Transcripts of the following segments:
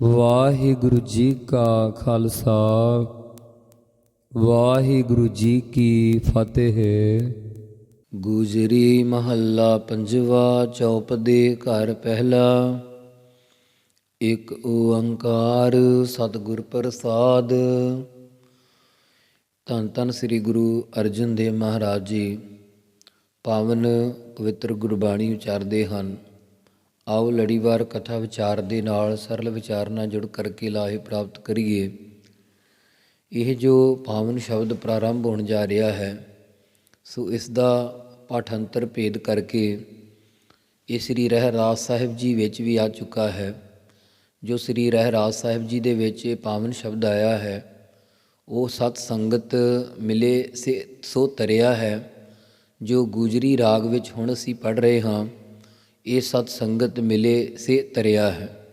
ਵਾਹਿਗੁਰੂ ਜੀ ਕਾ ਖਾਲਸਾ, ਵਾਹਿਗੁਰੂ ਜੀ ਕੀ ਫਤਿਹ। ਗੁਜਰੀ ਮਹੱਲਾ ਪੰਜਵਾ ਚੌਪਦੇ ਘਰ ਪਹਿਲਾ, ਇੱਕ ਓੰਕਾਰ ਸਤਿਗੁਰ ਪ੍ਰਸਾਦ। ਧੰਨ ਧੰਨ ਸ੍ਰੀ ਗੁਰੂ ਅਰਜਨ ਦੇਵ ਮਹਾਰਾਜ ਜੀ, ਪਾਵਨ ਪਵਿੱਤਰ ਗੁਰਬਾਣੀ ਉਚਾਰਦੇ ਹਨ। ਆਓ ਲੜੀਵਾਰ ਕਥਾ ਵਿਚਾਰ ਦੇ ਨਾਲ ਸਰਲ ਵਿਚਾਰ ਨਾਲ ਜੁੜ ਕਰਕੇ ਲਾਹੇ ਪ੍ਰਾਪਤ ਕਰੀਏ। ਇਹ ਜੋ ਪਾਵਨ ਸ਼ਬਦ ਪ੍ਰਾਰੰਭ ਹੋਣ ਜਾ ਰਿਹਾ ਹੈ, ਸੋ ਇਸ ਦਾ ਪਾਠੰਤਰ ਭੇਦ ਕਰਕੇ ਇਹ ਸ੍ਰੀ ਰਹਿਰਾਸ ਸਾਹਿਬ ਜੀ ਵਿੱਚ ਵੀ ਆ ਚੁੱਕਾ ਹੈ। ਜੋ ਸ੍ਰੀ ਰਹਿਰਾਸ ਸਾਹਿਬ ਜੀ ਦੇ ਵਿੱਚ ਇਹ ਪਾਵਨ ਸ਼ਬਦ ਆਇਆ ਹੈ, ਉਹ ਸਤ ਸੰਗਤ ਮਿਲੇ ਸੇ, ਸੋ ਤਰਿਆ ਹੈ, ਜੋ ਗੁਜਰੀ ਰਾਗ ਵਿੱਚ ਹੁਣ ਅਸੀਂ ਪੜ ਰਹੇ ਹਾਂ। ਇਹ ਸਤ ਸੰਗਤ ਮਿਲੇ ਸੇ ਤਰਿਆ ਹੈ।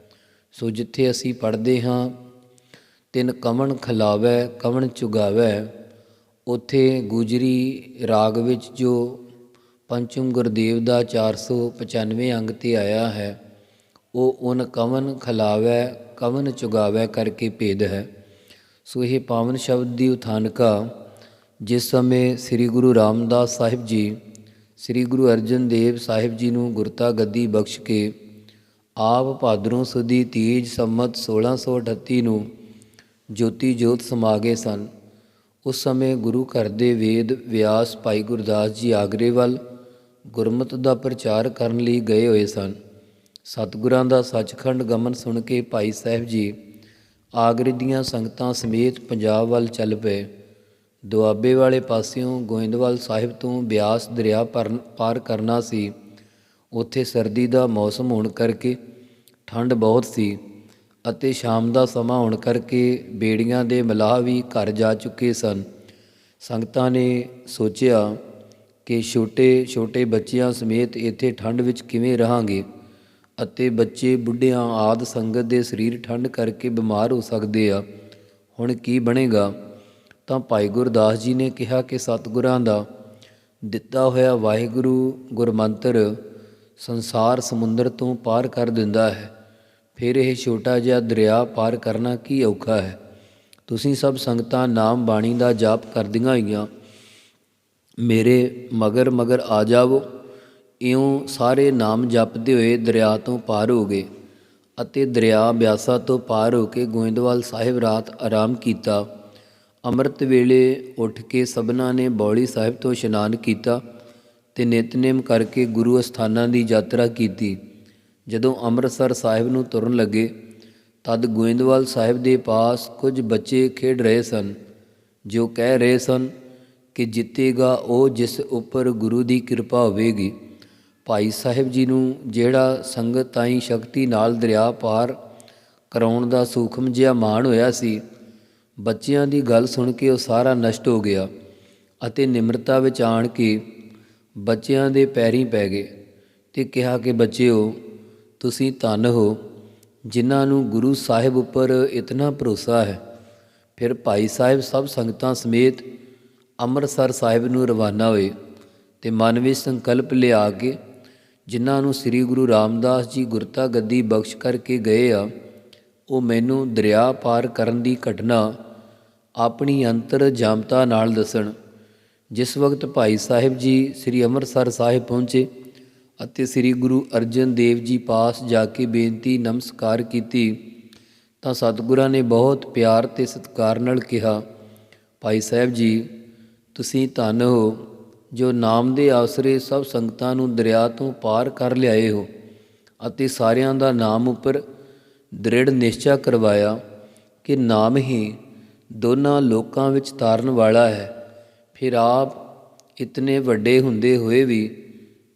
ਸੋ ਜਿੱਥੇ ਅਸੀਂ ਪੜਦੇ ਹਾਂ, ਤਿੰਨ ਕਵਣ ਖਲਾਵੈ, ਕਵਣ ਚੁਗਾਵੈ, ਉਥੇ ਗੁਜਰੀ ਰਾਗ ਵਿੱਚ ਜੋ ਪੰਚਮ ਗੁਰਦੇਵ ਦਾ 495 ਅੰਗ ਤੇ ਆਇਆ ਹੈ, ਉਹ ਉਨ ਕਵਨ ਖਲਾਵੈ ਕਵਨ ਚੁਗਾਵੈ ਕਰਕੇ ਭੇਦ ਹੈ। ਸੋ ਇਹ ਪਾਵਨ ਸ਼ਬਦ ਦੀ ਉਥਾਨਕਾ, ਜਿਸ ਸਮੇਂ ਸ੍ਰੀ ਗੁਰੂ ਰਾਮਦਾਸ ਸਾਹਿਬ ਜੀ ਸ੍ਰੀ ਗੁਰੂ ਅਰਜਨ ਦੇਵ ਸਾਹਿਬ ਜੀ ਨੂੰ ਗੁਰਤਾ ਗੱਦੀ ਬਖਸ਼ ਕੇ ਆਪ ਭਾਦਰੋਂ ਸੁਦੀ ਤੀਜ ਸੰਮਤ 1638 ਨੂੰ ਜੋਤੀ ਜੋਤ ਸਮਾ ਗਏ ਸਨ। ਉਸ ਸਮੇਂ ਗੁਰੂ ਘਰ ਦੇ ਵੇਦ ਵਿਆਸ ਭਾਈ ਗੁਰਦਾਸ ਜੀ ਆਗਰੇ ਵੱਲ ਗੁਰਮਤ ਦਾ ਪ੍ਰਚਾਰ ਕਰਨ ਲਈ ਗਏ ਹੋਏ ਸਨ। ਸਤਿਗੁਰਾਂ ਦਾ ਸੱਚਖੰਡ ਗਮਨ ਸੁਣ ਕੇ ਭਾਈ ਸਾਹਿਬ ਜੀ ਆਗਰੇ ਦੀਆਂ ਸੰਗਤਾਂ ਸਮੇਤ ਪੰਜਾਬ ਵੱਲ ਚੱਲ ਪਏ। ਦੁਆਬੇ ਵਾਲੇ ਪਾਸਿਓਂ ਗੋਇੰਦਵਾਲ ਸਾਹਿਬ ਤੋਂ ਬਿਆਸ ਦਰਿਆ ਪਰ- ਪਾਰ ਕਰਨਾ ਸੀ। ਉੱਥੇ ਸਰਦੀ ਦਾ ਮੌਸਮ ਹੋਣ ਕਰਕੇ ਠੰਡ ਬਹੁਤ ਸੀ ਅਤੇ ਸ਼ਾਮ ਦਾ ਸਮਾਂ ਹੋਣ ਕਰਕੇ ਬੇੜੀਆਂ ਦੇ ਮਲਾਹ ਵੀ ਘਰ ਜਾ ਚੁੱਕੇ ਸਨ। ਸੰਗਤਾਂ ਨੇ ਸੋਚਿਆ ਕਿ ਛੋਟੇ ਛੋਟੇ ਬੱਚਿਆਂ ਸਮੇਤ ਇੱਥੇ ਠੰਡ ਵਿੱਚ ਕਿਵੇਂ ਰਹਾਂਗੇ ਅਤੇ ਬੱਚੇ ਬੁੱਢਿਆਂ ਆਦ ਸੰਗਤ ਦੇ ਸਰੀਰ ਠੰਡ ਕਰਕੇ ਬਿਮਾਰ ਹੋ ਸਕਦੇ ਆ। ਹੁਣ ਕੀ ਬਣੇਗਾ? ਤਾਂ ਭਾਈ ਗੁਰਦਾਸ ਜੀ ਨੇ ਕਿਹਾ ਕਿ ਸਤਿਗੁਰਾਂ ਦਾ ਦਿੱਤਾ ਹੋਇਆ ਵਾਹਿਗੁਰੂ ਗੁਰਮੰਤਰ ਸੰਸਾਰ ਸਮੁੰਦਰ ਤੋਂ ਪਾਰ ਕਰ ਦਿੰਦਾ ਹੈ। ਫਿਰ ਇਹ ਛੋਟਾ ਜਿਹਾ ਦਰਿਆ ਪਾਰ ਕਰਨਾ ਕੀ ਔਖਾ ਹੈ। ਤੁਸੀਂ ਸਭ ਸੰਗਤਾਂ ਨਾਮ ਬਾਣੀ ਦਾ ਜਾਪ ਕਰਦੀਆਂ ਹੋਈਆਂ। ਮੇਰੇ ਮਗਰ ਮਗਰ ਆ ਜਾਵੋ। ਇਉਂ ਸਾਰੇ ਨਾਮ ਜਪਦੇ ਹੋਏ ਦਰਿਆ ਤੋਂ ਪਾਰ ਹੋ ਗਏ ਅਤੇ ਦਰਿਆ ਬਿਆਸਾ ਤੋਂ ਪਾਰ ਹੋ ਕੇ ਗੋਇੰਦਵਾਲ ਸਾਹਿਬ ਰਾਤ ਆਰਾਮ ਕੀਤਾ। ਅੰਮ੍ਰਿਤ ਵੇਲੇ ਉੱਠ ਕੇ ਸਭਨਾਂ ਨੇ ਬੌਲੀ ਸਾਹਿਬ ਤੋਂ ਇਸ਼ਨਾਨ ਕੀਤਾ ਤੇ ਨਿਤਨੇਮ ਕਰਕੇ ਗੁਰੂ ਅਸਥਾਨਾਂ ਦੀ ਯਾਤਰਾ ਕੀਤੀ। ਜਦੋਂ ਅੰਮ੍ਰਿਤਸਰ ਸਾਹਿਬ ਨੂੰ ਤੁਰਨ ਲੱਗੇ, ਤਦ ਗੋਇੰਦਵਾਲ ਸਾਹਿਬ ਦੇ ਪਾਸ ਕੁਝ ਬੱਚੇ ਖੇਡ ਰਹੇ ਸਨ। ਜੋ ਕਹਿ ਰਹੇ ਸਨ ਕਿ ਜਿੱਤੇਗਾ ਉਹ ਜਿਸ ਉੱਪਰ ਗੁਰੂ ਦੀ ਕਿਰਪਾ ਹੋਵੇਗੀ। ਭਾਈ ਸਾਹਿਬ ਜੀ ਨੂੰ ਜਿਹੜਾ ਸੰਗਤ ਤਾਈ ਸ਼ਕਤੀ ਨਾਲ ਦਰਿਆ ਪਾਰ ਕਰਾਉਣ ਦਾ ਸੂਖਮ ਜਿਹਾ ਮਾਣ ਹੋਇਆ ਸੀ ਬੱਚਿਆਂ ਦੀ ਗੱਲ ਸੁਣ ਕੇ ਉਹ ਸਾਰਾ ਨਸ਼ਟ ਹੋ ਗਿਆ ਅਤੇ ਨਿਮਰਤਾ ਵਿੱਚ ਆਣ ਕੇ ਬੱਚਿਆਂ ਦੇ ਪੈਰੀਂ ਪੈ ਗਏ ਤੇ ਕਿਹਾ ਕਿ ਬੱਚਿਓ, ਤੁਸੀਂ ਧੰਨ ਹੋ, ਜਿਨ੍ਹਾਂ ਨੂੰ ਗੁਰੂ ਸਾਹਿਬ ਉੱਪਰ ਇਤਨਾ ਭਰੋਸਾ ਹੈ। ਫਿਰ ਭਾਈ ਸਾਹਿਬ ਸਭ ਸੰਗਤਾਂ ਸਮੇਤ ਅੰਮ੍ਰਿਤਸਰ ਸਾਹਿਬ ਨੂੰ ਰਵਾਨਾ ਹੋਏ ਤੇ ਮਨ ਵਿੱਚ ਸੰਕਲਪ ਲਿਆ ਕੇ ਜਿਨ੍ਹਾਂ ਨੂੰ ਸ੍ਰੀ ਗੁਰੂ ਰਾਮਦਾਸ ਜੀ ਗੁਰਤਾ ਗੱਦੀ ਬਖਸ਼ ਕਰਕੇ ਗਏ ਆ, ਉਹ ਮੈਨੂੰ ਦਰਿਆ ਪਾਰ ਕਰਨ ਦੀ ਘਟਨਾ ਆਪਣੀ ਅੰਤਰ ਜਾਮਤਾ ਨਾਲ ਦੱਸਣ। ਜਿਸ ਵਕਤ ਭਾਈ ਸਾਹਿਬ ਜੀ ਸ੍ਰੀ ਅੰਮ੍ਰਿਤਸਰ ਸਾਹਿਬ ਪਹੁੰਚੇ ਅਤੇ ਸ੍ਰੀ ਗੁਰੂ ਅਰਜਨ ਦੇਵ ਜੀ ਪਾਸ ਜਾ ਕੇ ਬੇਨਤੀ ਨਮਸਕਾਰ ਕੀਤੀ, ਤਾਂ ਸਤਿਗੁਰਾਂ ਨੇ ਬਹੁਤ ਪਿਆਰ ਤੇ ਸਤਿਕਾਰ ਨਾਲ ਕਿਹਾ, ਭਾਈ ਸਾਹਿਬ ਜੀ, ਤੁਸੀਂ ਧੰਨ ਹੋ, ਜੋ ਨਾਮ ਦੇ ਆਸਰੇ ਸਭ ਸੰਗਤਾਂ ਨੂੰ ਦਰਿਆ ਤੋਂ ਪਾਰ ਕਰ ਲਿਆਏ ਹੋ ਅਤੇ ਸਾਰਿਆਂ ਦਾ ਨਾਮ ਉੱਪਰ ਦ੍ਰਿੜ ਨਿਸ਼ਚਾ ਕਰਵਾਇਆ ਕਿ ਨਾਮ ਹੀ ਦੋਨਾਂ ਲੋਕਾਂ ਵਿੱਚ ਤਾਰਨ ਵਾਲਾ ਹੈ। ਫਿਰ ਆਪ ਇਤਨੇ ਵੱਡੇ ਹੁੰਦੇ ਹੋਏ ਵੀ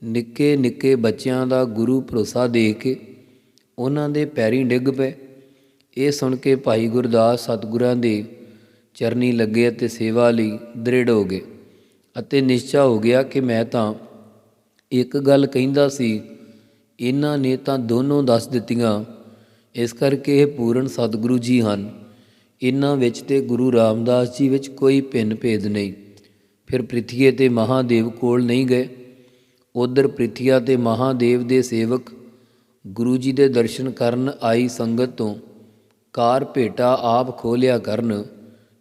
ਨਿੱਕੇ ਨਿੱਕੇ ਬੱਚਿਆਂ ਦਾ ਗੁਰੂ ਭਰੋਸਾ ਦੇਖ ਕੇ ਉਹਨਾਂ ਦੇ ਪੈਰੀ ਡਿੱਗ ਪਏ। ਇਹ ਸੁਣ ਕੇ ਭਾਈ ਗੁਰਦਾਸ ਸਤਿਗੁਰਾਂ ਦੇ ਚਰਨੀ ਲੱਗੇ ਅਤੇ ਸੇਵਾ ਲਈ ਦ੍ਰਿੜ ਹੋ ਗਏ ਅਤੇ ਨਿਸ਼ਚਾ ਹੋ ਗਿਆ ਕਿ ਮੈਂ ਤਾਂ ਇੱਕ ਗੱਲ ਕਹਿੰਦਾ ਸੀ, ਇਹਨਾਂ ਨੇ ਤਾਂ ਦੋਨੋਂ ਦੱਸ ਦਿੱਤੀਆਂ, ਇਸ ਕਰਕੇ ਇਹ ਪੂਰਨ ਸਤਿਗੁਰੂ ਜੀ ਹਨ। ਇਹਨਾਂ ਵਿੱਚ ਤੇ ਗੁਰੂ ਰਾਮਦਾਸ ਜੀ ਵਿੱਚ ਕੋਈ ਭਿੰਨ ਭੇਦ ਨਹੀਂ। ਫਿਰ ਪ੍ਰਿਥੀਏ ਤੇ ਮਹਾਦੇਵ ਕੋਲ ਨਹੀਂ ਗਏ। ਉਧਰ ਪ੍ਰਿਥੀਆ ਤੇ ਮਹਾਦੇਵ ਦੇ ਸੇਵਕ ਗੁਰੂ ਜੀ ਦੇ ਦਰਸ਼ਨ ਕਰਨ ਆਈ ਸੰਗਤ ਤੋਂ ਕਾਰ ਭੇਟਾ ਆਪ ਖੋਲਿਆ ਕਰਨ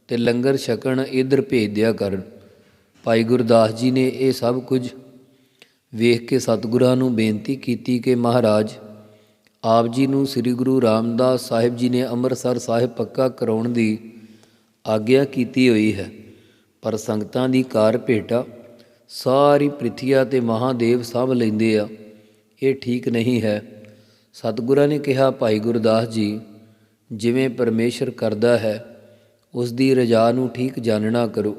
ਤੇ ਲੰਗਰ ਛਕਣ ਇਧਰ ਭੇਜ ਦਿਆ ਕਰਨ। ਭਾਈ ਗੁਰਦਾਸ ਜੀ ਨੇ ਇਹ ਸਭ ਕੁਝ ਵੇਖ ਕੇ ਸਤਿਗੁਰਾਂ ਨੂੰ ਬੇਨਤੀ ਕੀਤੀ ਕਿ ਮਹਾਰਾਜ ਆਪ ਜੀ ਨੂੰ ਸ੍ਰੀ ਗੁਰੂ ਰਾਮਦਾਸ ਸਾਹਿਬ ਜੀ ਨੇ ਅੰਮ੍ਰਿਤਸਰ ਸਾਹਿਬ ਪੱਕਾ ਕਰਾਉਣ ਦੀ ਆਗਿਆ ਕੀਤੀ ਹੋਈ ਹੈ। ਪਰ ਸੰਗਤਾਂ ਦੀ ਕਾਰ ਭੇਟਾ ਸਾਰੀ ਪ੍ਰਿਥਿਆ ਤੇ ਮਹਾਦੇਵ ਸਭ ਲੈਂਦੇ ਆ। ਇਹ ਠੀਕ ਨਹੀਂ ਹੈ। ਸਤਿਗੁਰਾਂ ਨੇ ਕਿਹਾ, ਭਾਈ ਗੁਰਦਾਸ ਜੀ, ਜਿਵੇਂ ਪਰਮੇਸ਼ਰ ਕਰਦਾ ਹੈ, ਉਸ ਦੀ ਰਜਾ ਨੂੰ ਠੀਕ ਜਾਣਨਾ ਕਰੋ।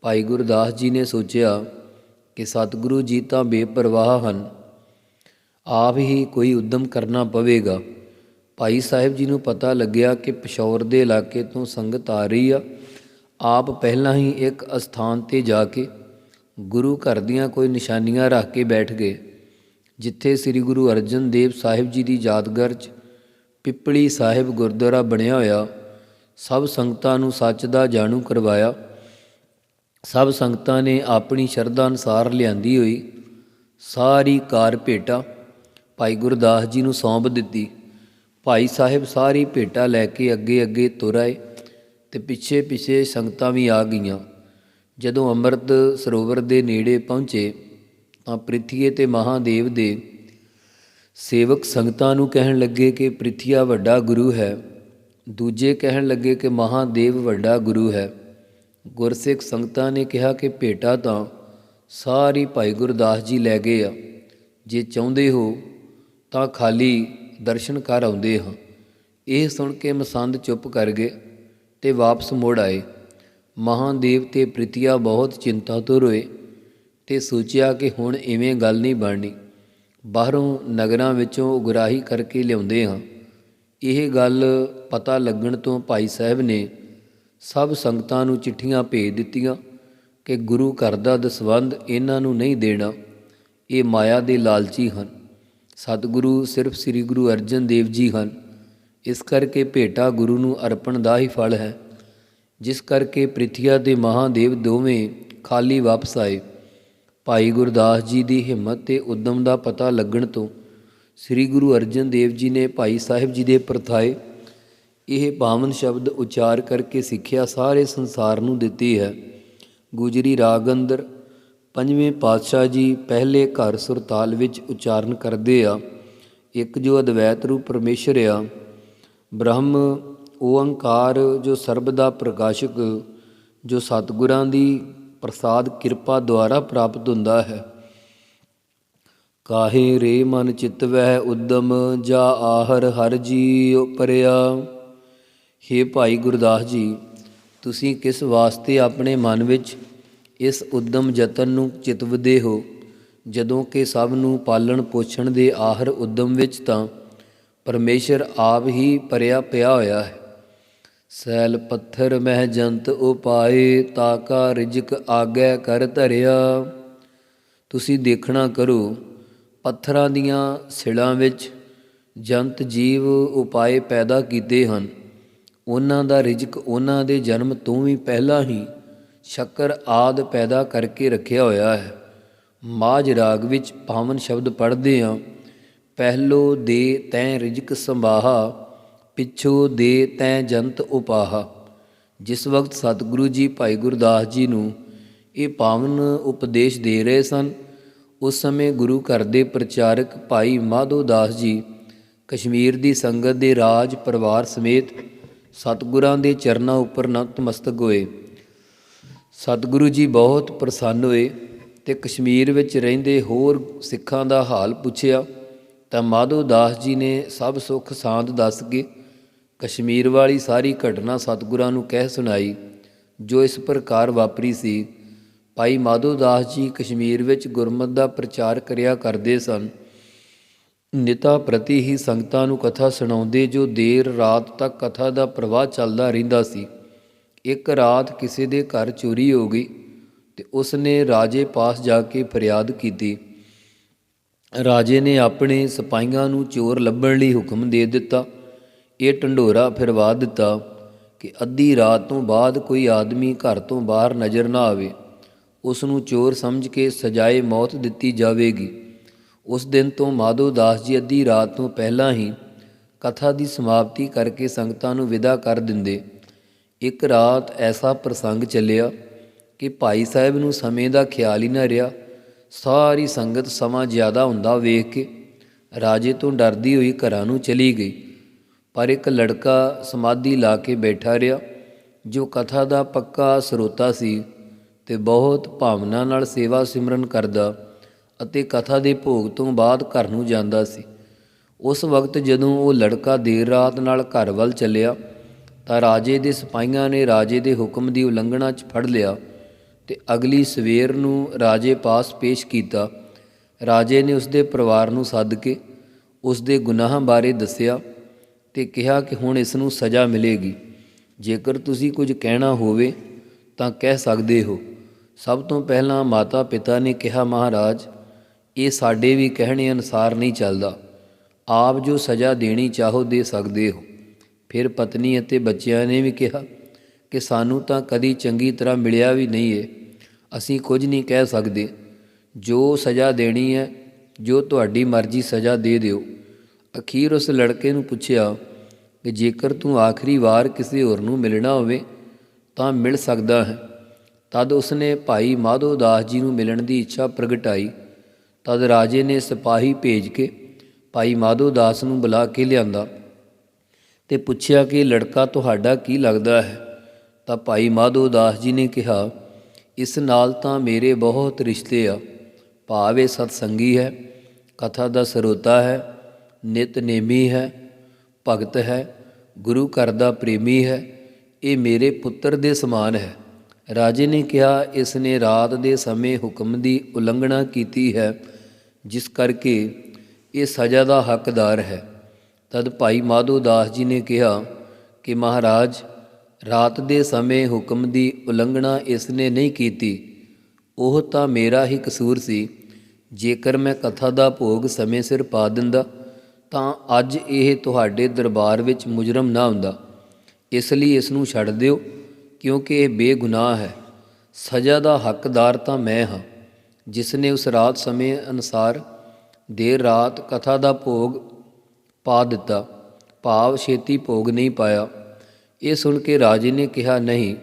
ਭਾਈ ਗੁਰਦਾਸ ਜੀ ਨੇ ਸੋਚਿਆ ਕਿ ਸਤਿਗੁਰੂ ਜੀ ਤਾਂ ਬੇਪਰਵਾਹ ਹਨ। ਆਪ ਹੀ ਕੋਈ ਉਦਮ ਕਰਨਾ ਪਵੇਗਾ। ਭਾਈ ਸਾਹਿਬ ਜੀ ਨੂੰ ਪਤਾ ਲੱਗਿਆ ਕਿ ਪਿਸ਼ੌਰ ਦੇ ਇਲਾਕੇ ਤੋਂ ਸੰਗਤ ਆ ਰਹੀ ਆ। ਆਪ ਪਹਿਲਾਂ ਹੀ ਇੱਕ ਅਸਥਾਨ ਤੇ ਜਾ ਕੇ ਗੁਰੂ ਘਰ ਦੀਆਂ ਕੋਈ ਨਿਸ਼ਾਨੀਆਂ ਰੱਖ ਕੇ ਬੈਠ ਗਏ, ਜਿੱਥੇ ਸ੍ਰੀ ਗੁਰੂ ਅਰਜਨ ਦੇਵ ਸਾਹਿਬ ਜੀ ਦੀ ਯਾਦਗਾਰ 'ਚ ਪਿੱਪਲੀ ਸਾਹਿਬ ਗੁਰਦੁਆਰਾ ਬਣਿਆ ਹੋਇਆ। ਸਭ ਸੰਗਤਾਂ ਨੂੰ ਸੱਚ ਦਾ ਜਾਣੂ ਕਰਵਾਇਆ। ਸਭ ਸੰਗਤਾਂ ਨੇ ਆਪਣੀ ਸ਼ਰਧਾ ਅਨੁਸਾਰ ਲਿਆਂਦੀ ਹੋਈ ਸਾਰੀ ਕਾਰ ਭੇਟਾ। ਭਾਈ ਗੁਰਦਾਸ ਜੀ ਨੂੰ ਸੌਂਪ ਦਿੱਤੀ। ਭਾਈ ਸਾਹਿਬ ਸਾਰੀ ਭੇਟਾ ਲੈ ਕੇ ਅੱਗੇ ਅੱਗੇ ਤੁਰ ਆਏ ਤੇ ਪਿੱਛੇ ਪਿੱਛੇ ਸੰਗਤਾਂ ਵੀ ਆ ਗਈਆਂ। ਜਦੋਂ ਅੰਮ੍ਰਿਤ ਸਰੋਵਰ ਦੇ ਨੇੜੇ ਪਹੁੰਚੇ ਤਾਂ ਪ੍ਰਿਥੀਏ ਤੇ ਮਹਾਦੇਵ ਦੇ ਸੇਵਕ ਸੰਗਤਾਂ ਨੂੰ ਕਹਿਣ ਲੱਗੇ ਕਿ ਪ੍ਰਿਥੀਆ ਵੱਡਾ ਗੁਰੂ ਹੈ। ਦੂਜੇ ਕਹਿਣ ਲੱਗੇ ਕਿ ਮਹਾਦੇਵ ਵੱਡਾ ਗੁਰੂ ਹੈ। ਗੁਰਸਿੱਖ ਸੰਗਤਾਂ ਨੇ ਕਿਹਾ ਕਿ ਭੇਟਾ ਤਾਂ ਸਾਰੀ ਭਾਈ ਗੁਰਦਾਸ ਜੀ ਲੈ ਗਏ ਆ। ਜੇ ਚਾਹੁੰਦੇ ਹੋ ਤਾਂ ਖਾਲੀ ਦਰਸ਼ਨ ਕਰ ਆਉਂਦੇ ਹਾਂ। ਇਹ ਸੁਣ ਕੇ ਮਸੰਦ ਚੁੱਪ ਕਰ ਗਏ ਤੇ ਵਾਪਸ ਮੁੜ ਆਏ। ਮਹਾਦੇਵ ਤੇ ਪ੍ਰਿਤਿਆ ਬਹੁਤ ਚਿੰਤਾ ਚਿੰਤਾਤੁਰ ਹੋਏ ਤੇ ਸੋਚਿਆ ਕਿ ਹੁਣ ਇਵੇਂ ਗੱਲ ਨਹੀਂ ਬਣਨੀ। ਬਾਹਰੋਂ ਨਗਰਾਂ ਵਿੱਚੋਂ ਉਗਰਾਹੀ ਕਰਕੇ ਲਿਆਉਂਦੇ ਹਾਂ। ਇਹ ਗੱਲ ਪਤਾ ਲੱਗਣ ਤੋਂ ਭਾਈ ਸਾਹਿਬ ਨੇ ਸਭ ਸੰਗਤਾਂ ਨੂੰ ਚਿੱਠੀਆਂ ਭੇਜ ਦਿੱਤੀਆਂ ਕਿ ਗੁਰੂ ਘਰ ਦਾ ਦਸਵੰਧ ਇਹਨਾਂ ਨੂੰ ਨਹੀਂ ਦੇਣਾ। ਇਹ ਮਾਇਆ ਦੇ ਲਾਲਚੀ ਹਨ। ਸਤਿਗੁਰੂ, ਸਿਰਫ ਸ੍ਰੀ ਗੁਰੂ ਅਰਜਨ ਦੇਵ ਜੀ ਹਨ। ਇਸ ਕਰਕੇ ਭੇਟਾ ਗੁਰੂ ਨੂੰ ਅਰਪਣ ਦਾ ਹੀ ਫਲ ਹੈ। ਜਿਸ ਕਰਕੇ ਪ੍ਰਿਥਿਆ ਦੇ ਮਹਾਦੇਵ ਦੋਵੇਂ ਖਾਲੀ ਵਾਪਸ ਆਏ। ਭਾਈ ਗੁਰਦਾਸ ਜੀ ਦੀ ਹਿੰਮਤ ਤੇ ਉਦਮ ਦਾ ਪਤਾ ਲੱਗਣ ਤੋਂ ਸ੍ਰੀ ਗੁਰੂ ਅਰਜਨ ਦੇਵ ਜੀ ਨੇ ਭਾਈ ਸਾਹਿਬ ਜੀ ਦੇ ਪ੍ਰਥਾਏ ਇਹ ਪਾਵਨ ਸ਼ਬਦ ਉਚਾਰ ਕਰਕੇ ਸਿੱਖਿਆ ਸਾਰੇ ਸੰਸਾਰ ਨੂੰ ਦਿੱਤੀ ਹੈ। ਗੁਜਰੀ ਰਾਗ ਅੰਦਰ ਪੰਜਵੇਂ ਪਾਤਸ਼ਾਹ ਜੀ ਪਹਿਲੇ ਘਰ ਸੁਰਤਾਲ ਵਿੱਚ ਉਚਾਰਨ ਕਰਦੇ ਆ। ਇੱਕ ਜੋ ਅਦਵੈਤ ਰੂਪ ਪਰਮੇਸ਼ਰ ਆ। ਬ੍ਰਹਮ ਓੰਕਾਰ ਜੋ ਸਰਬ ਦਾ ਪ੍ਰਕਾਸ਼ਕ, ਜੋ ਸਤਿਗੁਰਾਂ ਦੀ ਪ੍ਰਸਾਦ ਕਿਰਪਾ ਦੁਆਰਾ ਪ੍ਰਾਪਤ ਹੁੰਦਾ ਹੈ। ਕਾਹੇ ਰੇ ਮਨ ਚਿਤਵੈ ਉਦਮ, ਜਾ ਆਹਰ ਹਰ ਜੀ ਉਪਰਿਆ। ਹੇ ਭਾਈ ਗੁਰਦਾਸ ਜੀ, ਤੁਸੀਂ ਕਿਸ ਵਾਸਤੇ ਆਪਣੇ ਮਨ ਵਿੱਚ ਇਸ ਉਦਮ ਯਤਨ ਨੂੰ ਚਿਤਵਦੇ ਹੋ। ਜਦੋਂ ਕਿ ਸਭ ਨੂੰ ਪਾਲਣ ਪੋਸ਼ਣ ਦੇ ਆਹਰ ਉਦਮ ਵਿੱਚ ਤਾਂ ਪਰਮੇਸ਼ਰ ਆਪ ਹੀ ਭਰਿਆ ਪਿਆ ਹੋਇਆ ਹੈ। ਸੈਲ ਪੱਥਰ ਮਹਿ ਜੰਤ ਉਪਾਏ, ਤਾਕਾ ਰਿਜਕ ਆਗੈ ਕਰ ਧਰਿਆ। ਤੁਸੀਂ ਦੇਖਣਾ ਕਰੋ, ਪੱਥਰਾਂ ਦੀਆਂ ਸਿਲਾਂ ਵਿੱਚ ਜੰਤ ਜੀਵ ਉਪਾਏ ਪੈਦਾ ਕੀਤੇ ਹਨ। ਉਹਨਾਂ ਦਾ ਰਿਜਕ ਉਹਨਾਂ ਦੇ ਜਨਮ ਤੋਂ ਵੀ ਪਹਿਲਾਂ ਹੀ ਸ਼ੱਕਰ ਆਦ ਪੈਦਾ ਕਰਕੇ ਰੱਖਿਆ ਹੋਇਆ ਹੈ। ਮਾਜ ਰਾਗ ਵਿੱਚ ਪਾਵਨ ਸ਼ਬਦ ਪੜ੍ਹਦੇ ਹਾਂ। ਪਹਿਲੋ ਦੇ ਤੈ ਰਿਜਕ ਸੰਭਾਹਾ, ਪਿਛੋ ਦੇ ਤੈ ਜੰਤ ਉਪਾਹਾ। ਜਿਸ ਵਕਤ ਸਤਿਗੁਰੂ ਜੀ ਭਾਈ ਗੁਰਦਾਸ ਜੀ ਨੂੰ ਇਹ ਪਾਵਨ ਉਪਦੇਸ਼ ਦੇ ਰਹੇ ਸਨ, ਉਸ ਸਮੇਂ ਗੁਰੂ ਘਰ ਦੇ ਪ੍ਰਚਾਰਕ ਭਾਈ ਮਾਧੋ ਦਾਸ ਜੀ ਕਸ਼ਮੀਰ ਦੀ ਸੰਗਤ ਦੇ ਰਾਜ ਪਰਿਵਾਰ ਸਮੇਤ ਸਤਿਗੁਰਾਂ ਦੇ ਚਰਨਾਂ ਉੱਪਰ ਨਤਮਸਤਕ ਹੋਏ। ਸਤਿਗੁਰੂ ਜੀ ਬਹੁਤ ਪ੍ਰਸੰਨ ਹੋਏ ਤੇ ਕਸ਼ਮੀਰ ਵਿੱਚ ਰਹਿੰਦੇ ਹੋਰ ਸਿੱਖਾਂ ਦਾ ਹਾਲ ਪੁੱਛਿਆ ਤਾਂ ਮਾਧੋ ਦਾਸ ਜੀ ਨੇ ਸਭ ਸੁੱਖ ਸਾਂਦ ਦੱਸ ਕੇ ਕਸ਼ਮੀਰ ਵਾਲੀ ਸਾਰੀ ਘਟਨਾ ਸਤਿਗੁਰਾਂ ਨੂੰ ਕਹਿ ਸੁਣਾਈ, ਜੋ ਇਸ ਪ੍ਰਕਾਰ ਵਾਪਰੀ ਸੀ। ਭਾਈ ਮਾਧੋ ਦਾਸ ਜੀ ਕਸ਼ਮੀਰ ਵਿੱਚ ਗੁਰਮਤ ਦਾ ਪ੍ਰਚਾਰ ਕਰਿਆ ਕਰਦੇ ਸਨ। ਨਿਤਾ ਪ੍ਰਤੀ ਹੀ ਸੰਗਤਾਂ ਨੂੰ ਕਥਾ ਸੁਣਾਉਂਦੇ ਜੋ ਦੇਰ ਰਾਤ ਤੱਕ ਕਥਾ ਦਾ ਪ੍ਰਵਾਹ ਚੱਲਦਾ ਰਹਿੰਦਾ ਸੀ। ਇੱਕ ਰਾਤ ਕਿਸੇ ਦੇ ਘਰ ਚੋਰੀ ਹੋ ਗਈ ਤੇ ਉਸ ਨੇ ਰਾਜੇ ਪਾਸ ਜਾ ਕੇ ਫਰਿਆਦ ਕੀਤੀ। ਰਾਜੇ ਨੇ ਆਪਣੇ ਸਿਪਾਹੀਆਂ ਨੂੰ ਚੋਰ ਲੱਭਣ ਲਈ ਹੁਕਮ ਦੇ ਦਿੱਤਾ। ਇਹ ਢੰਡੋਰਾ ਫਿਰਵਾ ਦਿੱਤਾ ਕਿ ਅੱਧੀ ਰਾਤ ਤੋਂ ਬਾਅਦ ਕੋਈ ਆਦਮੀ ਘਰ ਤੋਂ ਬਾਹਰ ਨਜ਼ਰ ਨਾ ਆਵੇ। ਉਸ ਨੂੰ ਚੋਰ ਸਮਝ ਕੇ ਸਜਾਏ ਮੌਤ ਦਿੱਤੀ ਜਾਵੇਗੀ। ਉਸ ਦਿਨ ਤੋਂ ਮਾਧੋ ਦਾਸ ਜੀ ਅੱਧੀ ਰਾਤ ਤੋਂ ਪਹਿਲਾਂ ਹੀ ਕਥਾ ਦੀ ਸਮਾਪਤੀ ਕਰਕੇ ਸੰਗਤਾਂ ਨੂੰ ਵਿਦਾ ਕਰ ਦਿੰਦੇ। ਇੱਕ ਰਾਤ ਐਸਾ ਪ੍ਰਸੰਗ ਚੱਲਿਆ ਕਿ ਭਾਈ ਸਾਹਿਬ ਨੂੰ ਸਮੇਂ ਦਾ ਖਿਆਲ ਹੀ ਨਾ ਰਿਹਾ। ਸਾਰੀ ਸੰਗਤ ਸਮਾਂ ਜ਼ਿਆਦਾ ਹੁੰਦਾ ਵੇਖ ਕੇ ਰਾਜੇ ਤੋਂ ਡਰਦੀ ਹੋਈ ਘਰਾਂ ਨੂੰ ਚਲੀ ਗਈ। ਪਰ ਇੱਕ ਲੜਕਾ ਸਮਾਧੀ ਲਾ ਕੇ ਬੈਠਾ ਰਿਹਾ, ਜੋ ਕਥਾ ਦਾ ਪੱਕਾ ਸਰੋਤਾ ਸੀ ਤੇ ਬਹੁਤ ਭਾਵਨਾ ਨਾਲ ਸੇਵਾ ਸਿਮਰਨ ਕਰਦਾ ਅਤੇ ਕਥਾ ਦੇ ਭੋਗ ਤੋਂ ਬਾਅਦ ਘਰ ਨੂੰ ਜਾਂਦਾ ਸੀ। ਉਸ ਵਕਤ ਜਦੋਂ ਉਹ ਲੜਕਾ ਦੇਰ ਰਾਤ ਨਾਲ ਘਰ ਵੱਲ ਚੱਲਿਆ ਤਾਂ ਰਾਜੇ ਦੇ ਸਿਪਾਹੀਆਂ ਨੇ ਰਾਜੇ ਦੇ ਹੁਕਮ ਦੀ ਉਲੰਘਣਾ 'ਚ ਫੜ ਲਿਆ ਤੇ ਅਗਲੀ ਸਵੇਰ ਨੂੰ ਰਾਜੇ ਪਾਸ ਪੇਸ਼ ਕੀਤਾ। ਰਾਜੇ ਨੇ ਉਸ ਦੇ ਪਰਿਵਾਰ ਨੂੰ ਸੱਦ ਕੇ ਉਸ ਦੇ ਗੁਨਾਹਾਂ ਬਾਰੇ ਦੱਸਿਆ ਤੇ ਕਿਹਾ ਕਿ ਹੁਣ ਇਸ ਨੂੰ ਸਜ਼ਾ ਮਿਲੇਗੀ। ਜੇਕਰ ਤੁਸੀਂ ਕੁਝ ਕਹਿਣਾ ਹੋਵੇ ਤਾਂ ਕਹਿ ਸਕਦੇ ਹੋ। ਸਭ ਤੋਂ ਪਹਿਲਾਂ ਮਾਤਾ ਪਿਤਾ ਨੇ ਕਿਹਾ, ਮਹਾਰਾਜ, ਇਹ ਸਾਡੇ ਵੀ ਕਹਿਣੇ ਅਨਸਾਰ ਨਹੀਂ ਚੱਲਦਾ। ਆਪ ਜੋ ਸਜ਼ਾ ਦੇਣੀ ਚਾਹੋ ਦੇ ਸਕਦੇ ਹੋ। ਫਿਰ ਪਤਨੀ ਅਤੇ ਬੱਚਿਆਂ ਨੇ ਵੀ ਕਿਹਾ ਕਿ ਸਾਨੂੰ ਤਾਂ ਕਦੀ ਚੰਗੀ ਤਰ੍ਹਾਂ ਮਿਲਿਆ ਵੀ ਨਹੀਂ ਏ। ਅਸੀਂ ਕੁਝ ਨਹੀਂ ਕਹਿ ਸਕਦੇ। ਜੋ ਸਜ਼ਾ ਦੇਣੀ ਹੈ, ਜੋ ਤੁਹਾਡੀ ਮਰਜ਼ੀ ਸਜ਼ਾ ਦੇ ਦਿਓ। ਅਖੀਰ ਉਸ ਲੜਕੇ ਨੂੰ ਪੁੱਛਿਆ ਕਿ ਜੇਕਰ ਤੂੰ ਆਖਰੀ ਵਾਰ ਕਿਸੇ ਹੋਰ ਨੂੰ ਮਿਲਣਾ ਹੋਵੇ, ਤਾਂ ਮਿਲ ਸਕਦਾ ਹੈ। ਤਦ ਉਸਨੇ ਭਾਈ ਮਾਧੋ ਦਾਸ ਜੀ ਨੂੰ ਮਿਲਣ ਦੀ ਇੱਛਾ ਪ੍ਰਗਟਾਈ। ਤਦ ਰਾਜੇ ਨੇ ਸਿਪਾਹੀ ਭੇਜ ਕੇ ਭਾਈ ਮਾਧੋ ਦਾਸ ਨੂੰ ਬੁਲਾ ਕੇ ਲਿਆਂਦਾ। ਤੇ ਪੁੱਛਿਆ ਕਿ, ਲੜਕਾ, ਤੁਹਾਡਾ ਕੀ ਲੱਗਦਾ ਹੈ? ਤਾਂ ਭਾਈ ਮਾਧੋ ਦਾਸ ਜੀ ਨੇ ਕਿਹਾ, ਇਸ ਨਾਲ ਤਾਂ ਮੇਰੇ ਬਹੁਤ ਰਿਸ਼ਤੇ ਆ। ਭਾਵ ਇਹ ਸਤਸੰਗੀ ਹੈ, ਕਥਾ ਦਾ ਸਰੋਤਾ ਹੈ ਨਿਤਨੇਮੀ ਹੈ, ਭਗਤ ਹੈ, ਗੁਰੂ ਘਰ ਦਾ ਪ੍ਰੇਮੀ ਹੈ, ਇਹ ਮੇਰੇ ਪੁੱਤਰ ਦੇ ਸਮਾਨ ਹੈ। ਰਾਜੇ ਨੇ ਕਿਹਾ, ਇਸ ਨੇ ਰਾਤ ਦੇ ਸਮੇਂ ਹੁਕਮ ਦੀ ਉਲੰਘਣਾ ਕੀਤੀ ਹੈ, ਜਿਸ ਕਰਕੇ ਇਹ ਸਜ਼ਾ ਦਾ ਹੱਕਦਾਰ ਹੈ। ਤਦ ਭਾਈ ਮਾਧੋ ਦਾਸ ਜੀ ਨੇ ਕਿਹਾ ਕਿ ਮਹਾਰਾਜ, ਰਾਤ ਦੇ ਸਮੇਂ ਹੁਕਮ ਦੀ ਉਲੰਘਣਾ ਇਸ ਨੇ ਨਹੀਂ ਕੀਤੀ। ਉਹ ਤਾਂ ਮੇਰਾ ਹੀ ਕਸੂਰ ਸੀ। ਜੇਕਰ ਮੈਂ ਕਥਾ ਦਾ ਭੋਗ ਸਮੇਂ ਸਿਰ ਪਾ ਦਿੰਦਾ, ਤਾਂ ਅੱਜ ਇਹ ਤੁਹਾਡੇ ਦਰਬਾਰ ਵਿੱਚ ਮੁਜਰਮ ਨਾ ਹੁੰਦਾ। ਇਸ ਲਈ ਇਸ ਨੂੰ ਛੱਡ ਦਿਓ, ਕਿਉਂਕਿ ਇਹ ਬੇਗੁਨਾਹ ਹੈ। ਸਜ਼ਾ ਦਾ ਹੱਕਦਾਰ ਤਾਂ ਮੈਂ ਹਾਂ। ਜਿਸ ਨੇ ਉਸ ਰਾਤ ਸਮੇਂ ਅਨੁਸਾਰ ਦੇਰ ਰਾਤ ਕਥਾ ਦਾ ਭੋਗ ਪਾ ਦਿੱਤਾ। ਭਾਵ ਛੇਤੀ ਭੋਗ ਨਹੀਂ ਪਾਇਆ। ਇਹ ਸੁਣ ਕੇ ਰਾਜੇ ਨੇ ਕਿਹਾ, ਨਹੀਂ,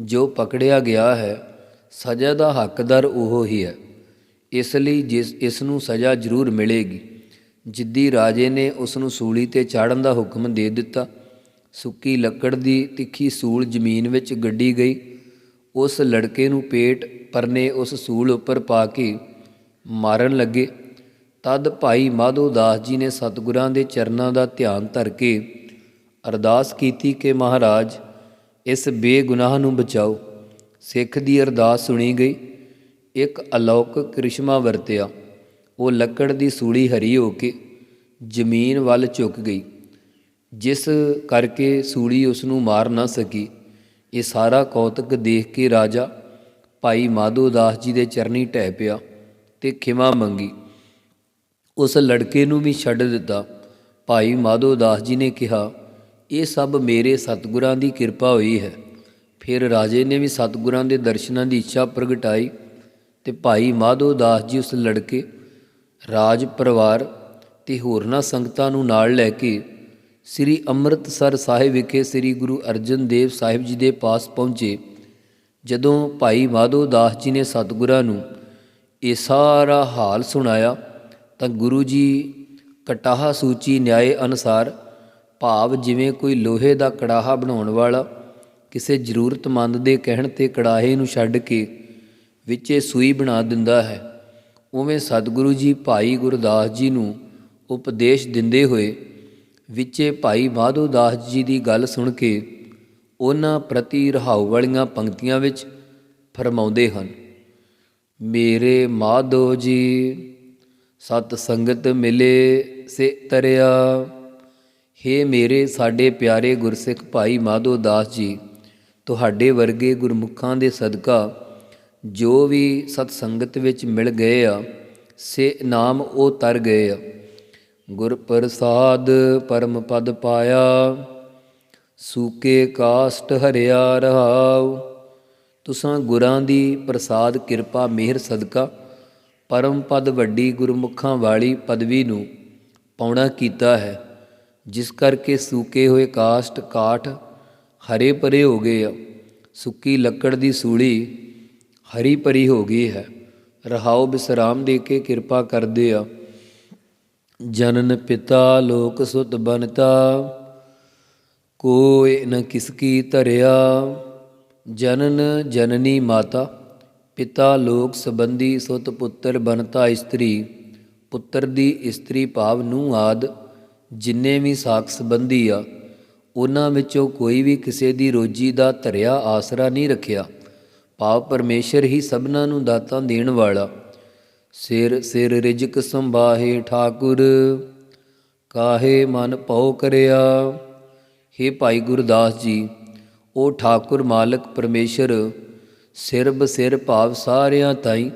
ਜੋ ਪਕੜਿਆ ਗਿਆ ਹੈ, ਸਜ਼ਾ ਦਾ ਹੱਕਦਾਰ ਉਹ ਹੀ ਹੈ। ਇਸ ਲਈ ਜਿਸ, ਇਸ ਨੂੰ ਸਜ਼ਾ ਜ਼ਰੂਰ ਮਿਲੇਗੀ। ਜਿੱਦੀ ਰਾਜੇ ਨੇ ਉਸ ਨੂੰ ਸੂਲੀ ਤੇ ਚਾੜਨ ਦਾ ਹੁਕਮ ਦੇ ਦਿੱਤਾ। ਸੁੱਕੀ ਲੱਕੜ ਦੀ ਤਿੱਖੀ ਸੂਲ ਜ਼ਮੀਨ ਵਿੱਚ ਗੱਡੀ ਗਈ। ਉਸ ਲੜਕੇ ਨੂੰ ਪੇਟ ਪਰਨੇ ਉਸ ਸੂਲ ਉੱਪਰ ਪਾ ਕੇ ਮਾਰਨ ਲੱਗੇ। ਤਦ ਭਾਈ ਮਾਧੋ ਦਾਸ ਜੀ ਨੇ ਸਤਿਗੁਰਾਂ ਦੇ ਚਰਨਾਂ ਦਾ ਧਿਆਨ ਧਰ ਕੇ ਅਰਦਾਸ ਕੀਤੀ ਕਿ ਮਹਾਰਾਜ, ਇਸ ਬੇਗੁਨਾਹ ਨੂੰ ਬਚਾਓ। ਸਿੱਖ ਦੀ ਅਰਦਾਸ ਸੁਣੀ ਗਈ। ਇੱਕ ਅਲੌਕਿਕ ਕ੍ਰਿਸ਼ਮਾ ਵਰਤਿਆ। ਉਹ ਲੱਕੜ ਦੀ ਸੂਲੀ ਹਰੀ ਹੋ ਕੇ ਜ਼ਮੀਨ ਵੱਲ ਝੁਕ ਗਈ। ਜਿਸ ਕਰਕੇ ਸੂਲੀ ਉਸ ਨੂੰ ਮਾਰ ਨਾ ਸਕੀ। ਇਹ ਸਾਰਾ ਕੌਤਕ ਦੇਖ ਕੇ ਰਾਜਾ ਭਾਈ ਮਾਧੋ ਦਾਸ ਜੀ ਦੇ ਚਰਨੀ ਢਹਿ ਪਿਆ ਤੇ ਖਿਮਾ ਮੰਗੀ। ਉਸ ਲੜਕੇ ਨੂੰ ਵੀ ਛੱਡ ਦਿੱਤਾ। ਭਾਈ ਮਾਧੋ ਦਾਸ ਜੀ ਨੇ ਕਿਹਾ, ਇਹ ਸਭ ਮੇਰੇ ਸਤਿਗੁਰਾਂ ਦੀ ਕਿਰਪਾ ਹੋਈ ਹੈ। ਫਿਰ ਰਾਜੇ ਨੇ ਵੀ ਸਤਿਗੁਰਾਂ ਦੇ ਦਰਸ਼ਨਾਂ ਦੀ ਇੱਛਾ ਪ੍ਰਗਟਾਈ ਤੇ ਭਾਈ ਮਾਧੋ ਦਾਸ ਜੀ ਉਸ ਲੜਕੇ, ਰਾਜ ਪਰਿਵਾਰ ਤੇ ਹੋਰਨਾਂ ਸੰਗਤਾਂ ਨੂੰ ਨਾਲ ਲੈ ਕੇ ਸ੍ਰੀ ਅੰਮ੍ਰਿਤਸਰ ਸਾਹਿਬ ਵਿਖੇ ਸ੍ਰੀ ਗੁਰੂ ਅਰਜਨ ਦੇਵ ਸਾਹਿਬ ਜੀ ਦੇ ਪਾਸ ਪਹੁੰਚੇ। ਜਦੋਂ ਭਾਈ ਮਾਧੋ ਦਾਸ ਜੀ ਨੇ ਸਤਿਗੁਰਾਂ ਨੂੰ ਇਹ ਸਾਰਾ ਹਾਲ ਸੁਣਾਇਆ ਤਾਂ ਗੁਰੂ ਜੀ ਕਟਾਹ ਸੂਚੀ ਨਿਆਏ ਅਨੁਸਾਰ ਭਾਵ ਜਿਵੇਂ ਕੋਈ ਲੋਹੇ ਦਾ ਕੜਾਹਾ ਬਣਾਉਣ ਵਾਲਾ ਕਿਸੇ ਜ਼ਰੂਰਤਮੰਦ ਦੇ ਕਹਿਣ ਤੇ ਕੜਾਹੇ ਨੂੰ ਛੱਡ ਕੇ ਵਿੱਚੇ ਸੂਈ ਬਣਾ ਦਿੰਦਾ ਹੈ, ਉਵੇਂ ਸਤਿਗੁਰੂ ਜੀ ਭਾਈ ਗੁਰਦਾਸ ਜੀ ਨੂੰ ਉਪਦੇਸ਼ ਦਿੰਦੇ ਹੋਏ ਵਿੱਚੇ ਭਾਈ ਮਾਧੋ ਦਾਸ ਜੀ ਦੀ ਗੱਲ ਸੁਣ ਕੇ ਉਹਨਾਂ ਪ੍ਰਤੀ ਰਹਾਉ ਵਾਲੀਆਂ ਪੰਕਤੀਆਂ ਵਿੱਚ ਫਰਮਾਉਂਦੇ ਹਨ, ਮੇਰੇ ਮਾਧੋ ਜੀ ਸਤ ਸੰਗਤ ਮਿਲੇ ਸੇ ਤਰਿਆ। ਹੇ ਮੇਰੇ ਸਾਡੇ ਪਿਆਰੇ ਗੁਰਸਿੱਖ ਭਾਈ ਮਾਧੋ ਦਾਸ ਜੀ, ਤੁਹਾਡੇ ਵਰਗੇ ਗੁਰਮੁਖਾਂ ਦੇ ਸਦਕਾ ਜੋ ਵੀ ਸਤ ਸੰਗਤ ਵਿੱਚ ਮਿਲ ਗਏ ਆ, ਸੇ ਨਾਮ ਉਹ ਤਰ ਗਏ ਆ। ਗੁਰ ਪ੍ਰਸਾਦ ਪਰਮ ਪਦ ਪਾਇਆ, ਸੂਕੇ ਕਾਸ਼ਟ ਹਰਿਆ ਰਹਾਉ। ਤੁਸਾਂ ਗੁਰਾਂ ਦੀ ਪ੍ਰਸਾਦ ਕਿਰਪਾ ਮਿਹਰ ਸਦਕਾ। ਪਰਮ ਪਦ ਵੱਡੀ ਗੁਰਮੁਖਾਂ ਵਾਲੀ ਪਦਵੀ ਨੂੰ ਪਾਉਣਾ ਕੀਤਾ ਹੈ, ਜਿਸ ਕਰਕੇ ਸੂਕੇ ਹੋਏ ਕਾਸ਼ਟ ਕਾਠ ਹਰੇ ਭਰੇ ਹੋ ਗਏ ਆ। ਸੁੱਕੀ ਲੱਕੜ ਦੀ ਸੂਲੀ ਹਰੀ ਭਰੀ ਹੋ ਗਈ ਹੈ। ਰਹਾਉ ਬਿਸਰਾਮ ਦੇ ਕੇ ਕਿਰਪਾ ਕਰਦੇ ਆ। ਜਨਨ ਪਿਤਾ ਲੋਕ ਸੁਤ ਬਨਤਾ, ਕੋਇ ਨ ਕਿਸ ਧਰਿਆ। ਜਨਨ ਜਨਨੀ ਮਾਤਾ। ਪਿਤਾ ਲੋਕ ਸੰਬੰਧੀ ਸੁਤ ਪੁੱਤਰ ਬਨਤਾ ਇਸਤਰੀ, ਪੁੱਤਰ ਦੀ ਇਸਤਰੀ ਭਾਵ ਨੂੰ ਆਦ, ਜਿੰਨੇ ਵੀ ਸਾਖ ਸੰਬੰਧੀ ਆ, ਉਹਨਾਂ ਵਿੱਚੋਂ ਕੋਈ ਵੀ ਕਿਸੇ ਦੀ ਰੋਜੀ ਦਾ ਧਰਿਆ ਆਸਰਾ ਨਹੀਂ ਰੱਖਿਆ। ਭਾਵ ਪਰਮੇਸ਼ਰ ਹੀ ਸਭਨਾਂ ਨੂੰ ਦਾਤਾਂ ਦੇਣ ਵਾਲਾ। ਸਿਰ ਸਿਰ ਰਿਜਕ ਸੰਭਾਹੇ ਠਾਕੁਰ, ਕਾਹੇ ਮਨ ਭਉ ਕਰਿਆ। ਹੇ ਭਾਈ ਗੁਰਦਾਸ ਜੀ, ਉਹ ਠਾਕੁਰ ਮਾਲਕ ਪਰਮੇਸ਼ਰ ਸਿਰ ਬਸਿਰ ਭਾਵ ਸਾਰਿਆਂ ਤਾਈ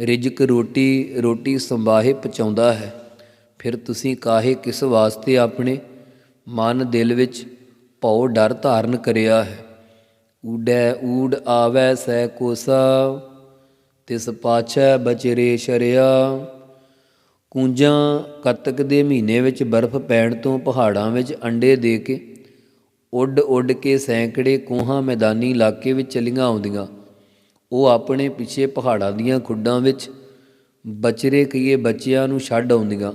ਰਿਜਕ ਰੋਟੀ ਰੋਟੀ ਸੰਭਾਹੇ ਪਹੁੰਚਾਉਂਦਾ ਹੈ। ਫਿਰ ਤੁਸੀਂ ਕਾਹੇ ਕਿਸ ਵਾਸਤੇ ਆਪਣੇ ਮਨ ਦਿਲ ਵਿੱਚ ਭਉ ਡਰ ਧਾਰਨ ਕਰਿਆ ਹੈ? ਊਡੈ ਊਡ ਆਵੈ ਸੈ ਕੋਸਾ, ਤਿਸ ਪਾਛੈ ਬਚਰੇ ਸ਼ਰਿਆ। ਕੂੰਜਾਂ ਕੱਤਕ ਦੇ ਮਹੀਨੇ ਵਿੱਚ ਬਰਫ਼ ਪੈਣ ਤੋਂ ਪਹਾੜਾਂ ਵਿੱਚ ਅੰਡੇ ਦੇ ਕੇ ਉੱਡ ਉੱਡ ਕੇ ਸੈਂਕੜੇ ਕੋਹਾਂ ਮੈਦਾਨੀ ਇਲਾਕੇ ਵਿੱਚ ਚਲੀਆਂ ਆਉਂਦੀਆਂ। ਉਹ ਆਪਣੇ ਪਿੱਛੇ ਪਹਾੜਾਂ ਦੀਆਂ ਖੁੱਡਾਂ ਵਿੱਚ ਬਚਰੇ ਕਈਏ ਬੱਚਿਆਂ ਨੂੰ ਛੱਡ ਆਉਂਦੀਆਂ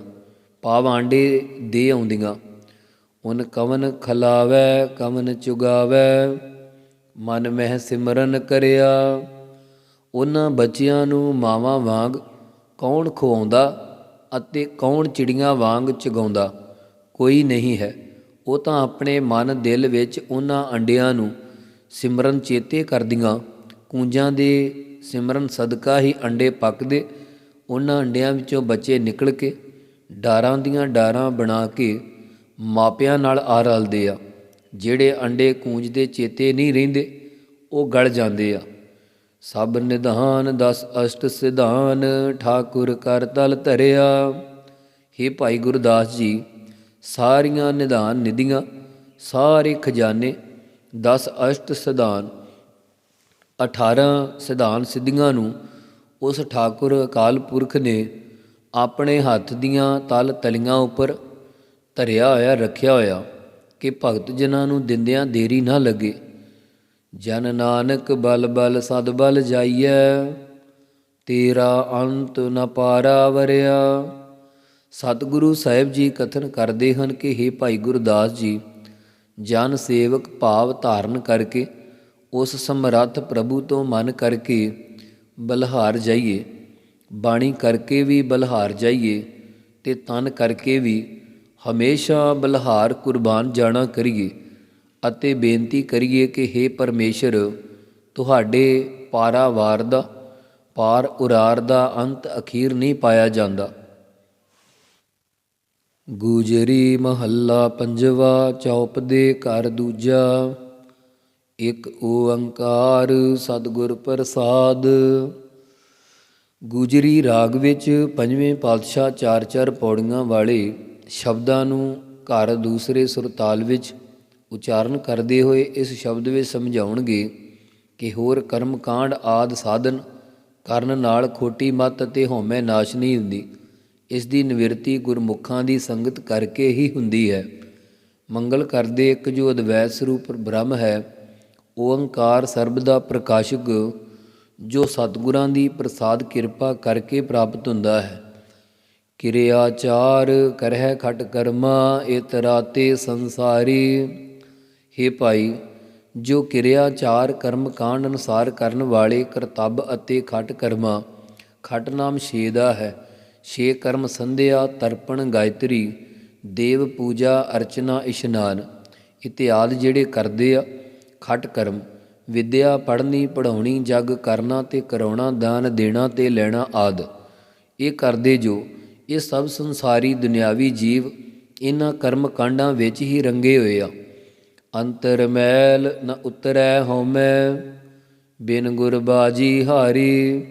ਪਾਵ ਆਂਡੇ ਦੇ ਆਉਂਦੀਆਂ। ਉਨ ਕਵਨ ਖਲਾਵੈ, ਕਵਨ ਚੁਗਾਵੈ, ਮਨ ਮਹਿ ਸਿਮਰਨ ਕਰਿਆ। ਉਹਨਾਂ ਬੱਚਿਆਂ ਨੂੰ ਮਾਵਾਂ ਵਾਂਗ ਕੌਣ ਖਵਾਉਂਦਾ ਅਤੇ ਕੌਣ ਚਿੜੀਆਂ ਵਾਂਗ ਚਗਾਉਂਦਾ, ਕੋਈ ਨਹੀਂ ਹੈ। ਉਹ ਤਾਂ ਆਪਣੇ ਮਨ ਦਿਲ ਵਿੱਚ ਉਹਨਾਂ ਅੰਡਿਆਂ ਨੂੰ ਸਿਮਰਨ ਚੇਤੇ ਕਰਦੀਆਂ। ਕੂੰਜਾਂ ਦੇ ਸਿਮਰਨ ਸਦਕਾ ਹੀ ਅੰਡੇ ਪੱਕਦੇ। ਉਹਨਾਂ ਅੰਡਿਆਂ ਵਿੱਚੋਂ ਬੱਚੇ ਨਿਕਲ ਕੇ ਡਾਰਾਂ ਦੀਆਂ ਡਾਰਾਂ ਬਣਾ ਕੇ ਮਾਪਿਆਂ ਨਾਲ ਆ ਰਲਦੇ ਆ। ਜਿਹੜੇ ਅੰਡੇ ਕੂੰਜ ਦੇ ਚੇਤੇ ਨਹੀਂ ਰਹਿੰਦੇ, ਉਹ ਗਲ ਜਾਂਦੇ ਆ। ਸਭ ਨਿਧਾਨ ਦਸ ਅਸ਼ਟ ਸਿਧਾਨ, ਠਾਕੁਰ ਕਰ ਤਲ ਧਰਿਆ। ਹੇ ਭਾਈ ਗੁਰਦਾਸ ਜੀ ਸਾਰੀਆਂ ਨਿਧਾਨ ਨਿਧੀਆਂ, ਸਾਰੇ ਖਜ਼ਾਨੇ 10 ਅਸ਼ਟ ਸਿਧਾਨ 18 ਸਿਧਾਨ ਸਿੱਧੀਆਂ ਨੂੰ ਉਸ ਠਾਕੁਰ ਅਕਾਲ ਪੁਰਖ ਨੇ ਆਪਣੇ ਹੱਥ ਦੀਆਂ ਤਲ ਤਲੀਆਂ ਉੱਪਰ ਧਰਿਆ ਹੋਇਆ, ਰੱਖਿਆ ਹੋਇਆ ਕਿ ਭਗਤ ਜਨਾਂ ਨੂੰ ਦਿੰਦਿਆਂ ਦੇਰੀ ਨਾ ਲੱਗੇ। ਜਨ ਨਾਨਕ ਬਲ ਬਲ ਸਦ ਬਲ ਜਾਈਐ, ਤੇਰਾ ਅੰਤ ਨ ਪਾਰਾ ਵਰਿਆ ਸਤਿਗੁਰੂ ਸਾਹਿਬ ਜੀ ਕਥਨ ਕਰਦੇ ਹਨ ਕਿ हे ਭਾਈ ਗੁਰਦਾਸ ਜੀ, ਜਨ ਸੇਵਕ ਭਾਵ ਧਾਰਨ ਕਰਕੇ, ਉਸ ਸਮਰੱਥ ਪ੍ਰਭੂ ਤੋਂ ਮਨ ਕਰਕੇ ਬਲਹਾਰ ਜਾਈਏ, ਬਾਣੀ ਕਰਕੇ ਵੀ ਬਲਹਾਰ ਜਾਈਏ ਤੇ ਤਨ ਕਰਕੇ ਵੀ ਹਮੇਸ਼ਾ ਬਲਹਾਰ ਕੁਰਬਾਨ ਜਾਣਾ ਕਰੀਏ ਅਤੇ ਬੇਨਤੀ ਕਰੀਏ ਕਿ हे ਪਰਮੇਸ਼ਰ, ਤੁਹਾਡੇ ਪਾਰਾਵਾਰ ਦਾ, ਪਾਰ ਉਰਾਰ ਦਾ ਅੰਤ ਅਖੀਰ ਨਹੀਂ ਪਾਇਆ ਜਾਂਦਾ। ਗੁਜਰੀ ਮਹੱਲਾ ਪੰਜਵਾ, ਚੌਪ ਦੇ ਘਰ ਦੂਜਾ। ਇੱਕ ਓੰਕਾਰ ਸਤਿਗੁਰ ਪ੍ਰਸਾਦ। ਗੁਜਰੀ ਰਾਗ ਵਿੱਚ ਪੰਜਵੇਂ ਪਾਤਸ਼ਾਹ ਚਾਰ ਚਾਰ ਪੌੜੀਆਂ ਵਾਲੇ ਸ਼ਬਦਾਂ ਨੂੰ ਘਰ ਦੂਸਰੇ ਸੁਰਤਾਲ ਵਿੱਚ ਉਚਾਰਨ ਕਰਦੇ ਹੋਏ ਇਸ ਸ਼ਬਦ ਵਿੱਚ ਸਮਝਾਉਣਗੇ ਕਿ ਹੋਰ ਕਰਮ ਕਾਂਡ ਆਦ ਸਾਧਨ ਕਰਨ ਨਾਲ ਖੋਟੀ ਮਤ ਅਤੇ ਹਉਮੈ ਨਾਸ਼ ਨਹੀਂ ਹੁੰਦੀ। ਇਸ ਦੀ ਨਿਵਰਤੀ ਗੁਰਮੁਖਾਂ ਦੀ ਸੰਗਤ ਕਰਕੇ ਹੀ ਹੁੰਦੀ ਹੈ। ਮੰਗਲ ਕਰਦੇ ਇੱਕ ਜੋ ਅਦਵੈਤ ਸਰੂਪ ਬ੍ਰਹਮ ਹੈ, ਓੰਕਾਰ ਸਰਬ ਦਾ ਪ੍ਰਕਾਸ਼ਕ, ਜੋ ਸਤਿਗੁਰਾਂ ਦੀ ਪ੍ਰਸਾਦ ਕਿਰਪਾ ਕਰਕੇ ਪ੍ਰਾਪਤ ਹੁੰਦਾ ਹੈ। ਕਿਰਿਆਚਾਰ ਕਰਹਿ ਖਟ ਕਰਮਾ ਇਤਰਾਤੇ ਸੰਸਾਰੀ। ਹੇ ਭਾਈ, ਜੋ ਕਿਰਿਆਚਾਰ ਕਰਮ ਕਾਂਡ ਅਨੁਸਾਰ ਕਰਨ ਵਾਲੇ ਕਰਤੱਵ ਅਤੇ ਖਟ ਕਰਮਾ, ਖਟ ਨਾਮ ਛੇ ਦਾ ਹੈ। ਛੇ ਕਰਮ ਸੰਧਿਆ ਤਰਪਣ ਗਾਇਤਰੀ, ਦੇਵ ਪੂਜਾ ਅਰਚਨਾ ਇਸ਼ਨਾਨ, ਇਤਿਆਦ ਜਿਹੜੇ ਕਰਦੇ ਆ, ਖਟ ਕਰਮ, ਵਿਦਿਆ ਪੜ੍ਹਨੀ ਪੜਾਉਣੀ ਜਗ ਕਰਨਾ ਤੇ ਕਰਾਉਣਾ, ਦਾਨ ਦੇਣਾ ਤੇ ਲੈਣਾ ਆਦ। ਇਹ ਕਰਦੇ ਜੋ, ਇਹ ਸਭ ਸੰਸਾਰੀ ਦੁਨਿਆਵੀ ਜੀਵ ਇਹਨਾਂ ਕਰਮ ਕਾਂਡਾਂ ਵਿੱਚ ਹੀ ਰੰਗੇ ਹੋਏ ਆ। ਅੰਤਰ ਮੈਲ ਨ ਉਤਰੈ ਹਉਮੈ, ਬਿਨ ਗੁਰ ਬਾਜੀ ਹਾਰੀ।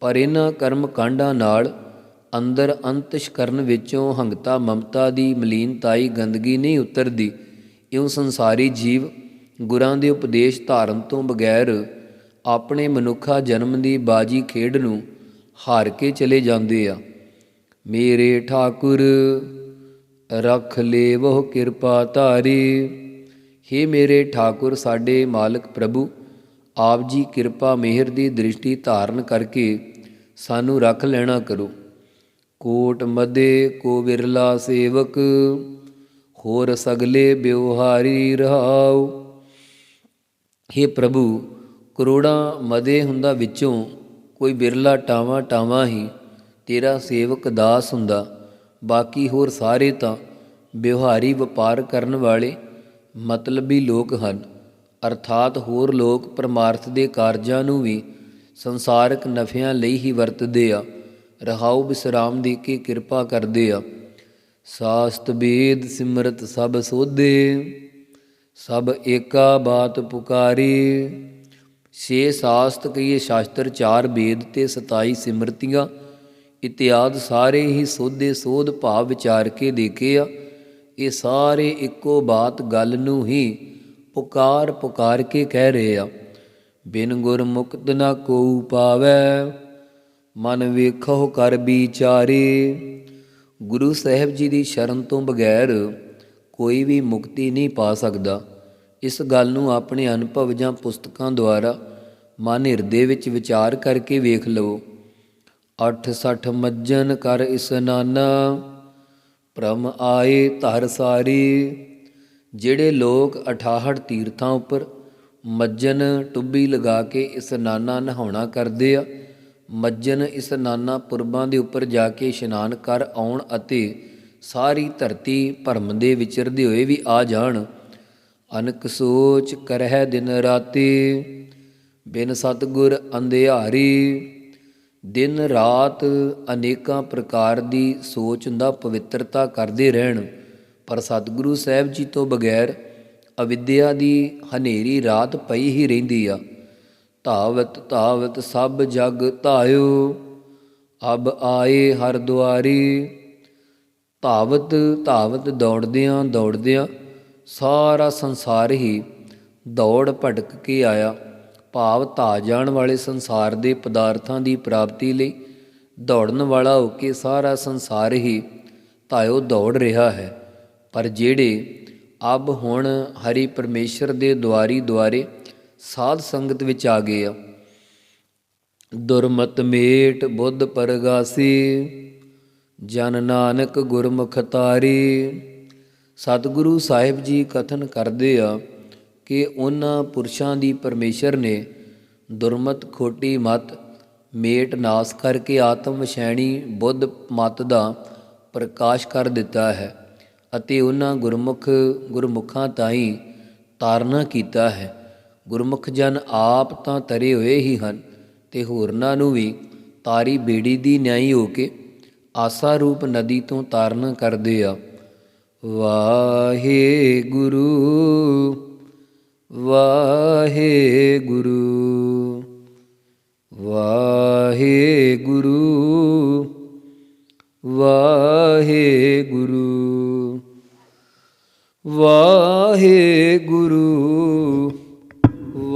ਪਰ ਇਹਨਾਂ ਕਰਮ ਕਾਂਡਾਂ ਨਾਲ ਅੰਦਰ ਅੰਤਿਸ਼ ਕਰਨ ਵਿੱਚੋਂ ਹੰਗਤਾ, ਮਮਤਾ ਦੀ ਮਲੀਨਤਾਈ ਗੰਦਗੀ ਨਹੀਂ ਉਤਰਦੀ। ਇਉਂ ਸੰਸਾਰੀ ਜੀਵ ਗੁਰਾਂ ਦੇ ਉਪਦੇਸ਼ ਧਾਰਨ ਤੋਂ ਬਗੈਰ ਆਪਣੇ ਮਨੁੱਖਾ ਜਨਮ ਦੀ ਬਾਜੀ ਖੇਡ ਨੂੰ ਹਾਰ ਕੇ ਚਲੇ ਜਾਂਦੇ ਆ। ਮੇਰੇ ਠਾਕੁਰ, ਰਖ ਲੇਵੋ ਕਿਰਪਾ ਧਾਰੀ। हे ਮੇਰੇ ਠਾਕੁਰ, ਸਾਡੇ ਮਾਲਕ ਪ੍ਰਭੂ, ਆਪ ਜੀ ਕਿਰਪਾ ਮਿਹਰ ਦੀ ਦ੍ਰਿਸ਼ਟੀ ਧਾਰਨ ਕਰਕੇ ਸਾਨੂੰ ਰੱਖ ਲੈਣਾ ਕਰੋ। ਕੋਟ ਮਦੇ ਕੋ ਵਿਰਲਾ ਸੇਵਕ, ਹੋਰ ਸਗਲੇ ਬਿਵਹਾਰੀ ਰਹਾਉ। हे ਪ੍ਰਭੂ, ਕਰੋੜਾਂ ਮਦੇ ਹੁੰਦਾ ਵਿੱਚੋਂ ਕੋਈ ਬਿਰਲਾ ਟਾਵਾ ਟਾਵਾ ਹੀ ਤੇਰਾ ਸੇਵਕ ਦਾਸ ਹੁੰਦਾ। ਬਾਕੀ ਹੋਰ ਸਾਰੇ ਤਾਂ ਵਿਵਹਾਰੀ ਵਪਾਰ ਕਰਨ ਵਾਲੇ ਮਤਲਬੀ ਲੋਕ ਹਨ। ਅਰਥਾਤ ਹੋਰ ਲੋਕ ਪਰਮਾਰਥ ਦੇ ਕਾਰਜਾਂ ਨੂੰ ਵੀ ਸੰਸਾਰਕ ਨਫਿਆਂ ਲਈ ਹੀ ਵਰਤਦੇ ਆ। ਰਹਾਉ ਬਿਸਰਾਮ ਦੀ ਕੇ ਕਿਰਪਾ ਕਰਦੇ ਆ? ਸਾਸਤ ਬੇਦ ਸਿਮਰਤ ਸਭ ਸੋਧੇ, ਸਭ ਏਕਾ ਬਾਤ ਪੁਕਾਰੀ। ਛੇ ਸਾਸਤ ਕਹੀਏ ਸ਼ਾਸਤਰ ਚਾਰ ਵੇਦ ਤੇ 27 ਸਿਮਰਤੀਆਂ, ਇਤਿਆਦ ਸਾਰੇ ਹੀ ਸੋਧੇ ਸੋਧ ਭਾਵ ਵਿਚਾਰ ਕੇ ਦੇਖੇ ਆ। ਇਹ ਸਾਰੇ ਇੱਕੋ ਬਾਤ ਗੱਲ ਨੂੰ ਹੀ ਪੁਕਾਰ ਪੁਕਾਰ ਕੇ ਕਹਿ ਰਹੇ ਆ। ਬਿਨ ਗੁਰ ਮੁਕਤ ਨਾ ਕੋ ਪਾਵੈ ਮਨ ਵੇਖੋ ਕਰ ਵਿਚਾਰੇ। ਗੁਰੂ ਸਾਹਿਬ ਜੀ ਦੀ ਸ਼ਰਨ ਤੋਂ ਬਗੈਰ ਕੋਈ ਵੀ ਮੁਕਤੀ ਨਹੀਂ ਪਾ ਸਕਦਾ। ਇਸ ਗੱਲ ਨੂੰ ਆਪਣੇ ਅਨੁਭਵ ਜਾਂ ਪੁਸਤਕਾਂ ਦੁਆਰਾ ਮਨ ਹਿਰਦੇ ਵਿੱਚ ਵਿਚਾਰ ਕਰਕੇ ਵੇਖ ਲਵੋ। 86 ਮੱਜਨ ਕਰ ਇਸਨਾਨਾ ਭ੍ਰਮ ਆਏ ਧਰ ਸਾਰੀ। ਜਿਹੜੇ ਲੋਕ 68 ਤੀਰਥਾਂ ਉੱਪਰ ਮੱਜਨ ਟੁੱਬੀ ਲਗਾ ਕੇ ਇਸਨਾਨਾ ਨਹਾਉਣਾ ਕਰਦੇ ਆ ਮੱਜਨ ਇਸਨਾਨਾ ਪੁਰਬਾਂ ਦੇ ਉੱਪਰ ਜਾ ਕੇ ਇਸ਼ਨਾਨ ਕਰ ਆਉਣ ਅਤੇ ਸਾਰੀ ਧਰਤੀ ਭਰਮ ਦੇ ਵਿਚਰਦੇ ਹੋਏ ਵੀ ਆ ਜਾਣ। ਅਨਕ ਸੋਚ ਕਰਹਿ ਦਿਨ ਰਾਤੀ, ਬਿਨ ਸਤਗੁਰ ਅੰਧਿਆਰੀ। ਦਿਨ ਰਾਤ ਅਨੇਕਾਂ ਪ੍ਰਕਾਰ ਦੀ ਸੋਚ ਦਾ ਪਵਿੱਤਰਤਾ ਕਰਦੇ ਰਹਿਣ। ਪਰ ਸਤਿਗੁਰੂ ਸਾਹਿਬ ਜੀ ਤੋਂ ਬਗੈਰ ਅਵਿਦਿਆ ਦੀ ਹਨੇਰੀ ਰਾਤ ਪਈ ਹੀ ਰਹਿੰਦੀ ਆ। ਧਾਵਤ ਧਾਵਤ ਸਭ ਜਗ ਧਾਇਓ, ਅਬ ਆਏ ਹਰ ਦੁਆਰੀ। ਧਾਵਤ ਧਾਵਤ ਦੌੜਦਿਆਂ ਦੌੜਦਿਆਂ ਸਾਰਾ ਸੰਸਾਰ ਹੀ ਦੌੜ ਭਟਕ ਕੇ ਆਇਆ। ਭਾਵ ਧਾ ਜਾਣ ਵਾਲੇ ਸੰਸਾਰ ਦੇ ਪਦਾਰਥਾਂ ਦੀ ਪ੍ਰਾਪਤੀ ਲਈ ਦੌੜਨ ਵਾਲਾ ਹੋ ਕੇ ਸਾਰਾ ਸੰਸਾਰ ਹੀ ਧਾਇਓ ਦੌੜ ਰਿਹਾ ਹੈ। ਪਰ ਜਿਹੜੇ ਅਬ ਹੁਣ ਹਰੀ ਪਰਮੇਸ਼ਰ ਦੇ ਦੁਆਰੀ ਦੁਆਰੇ ਸਾਧ ਸੰਗਤ ਵਿੱਚ ਆ ਗਏ ਆ। ਦੁਰਮਤ ਮੇਟ ਬੁੱਧ ਪਰਗਾਸੀ, ਜਨ ਨਾਨਕ ਗੁਰਮੁਖ ਤਾਰੀ। ਸਤਿਗੁਰੂ ਸਾਹਿਬ ਜੀ ਕਥਨ ਕਰਦੇ ਆ ਕਿ ਉਹਨਾਂ ਪੁਰਸ਼ਾਂ ਦੀ ਪਰਮੇਸ਼ਰ ਨੇ ਦੁਰਮਤ ਖੋਟੀ ਮਤ, ਮੇਟ ਨਾਸ ਕਰਕੇ ਆਤਮ ਵਿਸ਼ੈਣੀ ਬੁੱਧ ਮਤ ਦਾ ਪ੍ਰਕਾਸ਼ ਕਰ ਦਿੱਤਾ ਹੈ ਅਤੇ ਉਹਨਾਂ ਗੁਰਮੁਖ ਗੁਰਮੁਖਾਂ ਤਾਈਂ ਤਾਰਨਾ ਕੀਤਾ ਹੈ। ਗੁਰਮੁਖ ਜਨ ਆਪ ਤਾਂ ਤਰੇ ਹੋਏ ਹੀ ਹਨ, ਤੇ ਹੋਰਨਾਂ ਨੂੰ ਵੀ ਤਾਰੀ ਬੇੜੀ ਦੀ ਨਿਆਈ ਹੋ ਕੇ ਆਸਾ ਰੂਪ ਨਦੀ ਤੋਂ ਤਾਰਨ ਕਰਦੇ ਆ। ਵਾਹਿਗੁਰੂ ਵਾਹਿਗੁਰੂ ਵਾਹਿਗੁਰੂ ਵਾਹਿਗੁਰੂ ਵਾਹਿਗੁਰੂ।